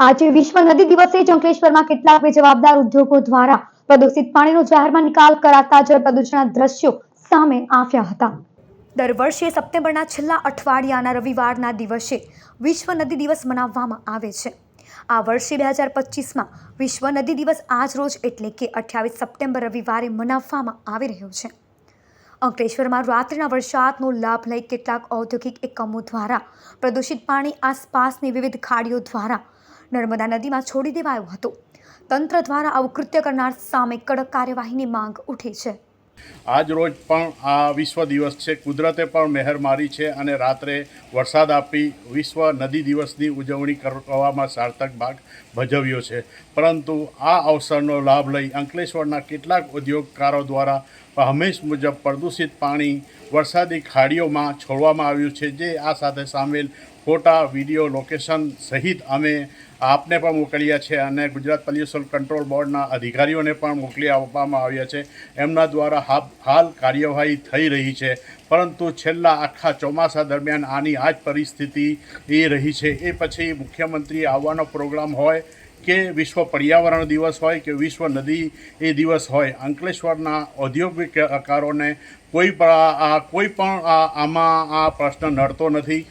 આજે વિશ્વ નદી દિવસે જ અંકલેશ્વરમાં કેટલાક બેજવાબદાર ઉદ્યોગો દ્વારા પ્રદૂષિત પાણીનો જાહેરમાં નિકાલ કરાતા જળ પ્રદૂષણના દ્રશ્યો સામે આવ્યા હતા. દર વર્ષે સપ્ટેમ્બરના છેલ્લા અઠવાડિયાના રવિવારના દિવસે વિશ્વ નદી દિવસ મનાવવામાં આવે છે. આ વર્ષે બે હજાર પચીસમાં વિશ્વ નદી દિવસ આજ રોજ એટલે કે અઠ્યાવીસ સપ્ટેમ્બર રવિવારે મનાવવામાં આવી રહ્યો છે. અંકલેશ્વરમાં રાત્રિના વરસાદનો લાભ લઈ કેટલાક ઔદ્યોગિક એકમો દ્વારા પ્રદૂષિત પાણી આસપાસની વિવિધ ખાડીઓ દ્વારા નર્મદા નદીમાં છોડી દેવાયું હતું. તંત્ર દ્વારા આવું કૃત્ય કરનાર સામે કડક કાર્યવાહીની માંગ ઉઠી છે. આજ રોજ પણ આ વિશ્વ દિવસ છે. કુદરતે પણ મહેર મારી છે અને રાત્રે વરસાદ આપી વિશ્વ નદી દિવસની ઉજવણી કરવામાં સાર્થક ભાગ ભજવ્યો છે. પરંતુ આ અવસરનો લાભ લઈ અંકલેશ્વરના કેટલાક ઉદ્યોગકારો દ્વારા હંમેશ મુજબ પ્રદૂષિત પાણી વરસાદી ખાડીઓમાં છોડવામાં આવ્યું છે. જે આ સાથે સામેલ ફોટા વીડિયો લોકેશન સહિત અમે આપને પણ મોકલ્યા છે અને ગુજરાત પોલ્યુશન કંટ્રોલ બોર્ડના અધિકારીઓને પણ મોકલી આપવામાં આવ્યા છે. એમના દ્વારા હાલ કાર્યવાહી થઈ રહી છે. પરંતુ છેલ્લા આખા ચોમાસા દરમિયાન આની આ જ પરિસ્થિતિ એ રહી છે. એ પછી મુખ્યમંત્રી આવવાનો પ્રોગ્રામ હોય કે વિશ્વ પર્યાવરણ દિવસ હોય કે વિશ્વ નદી એ દિવસ હોય, અંકલેશ્વરના ઔદ્યોગિકકારોને કોઈ પણ આ, કોઈ પણ આમાં આ પ્રશ્ન નડતો નથી.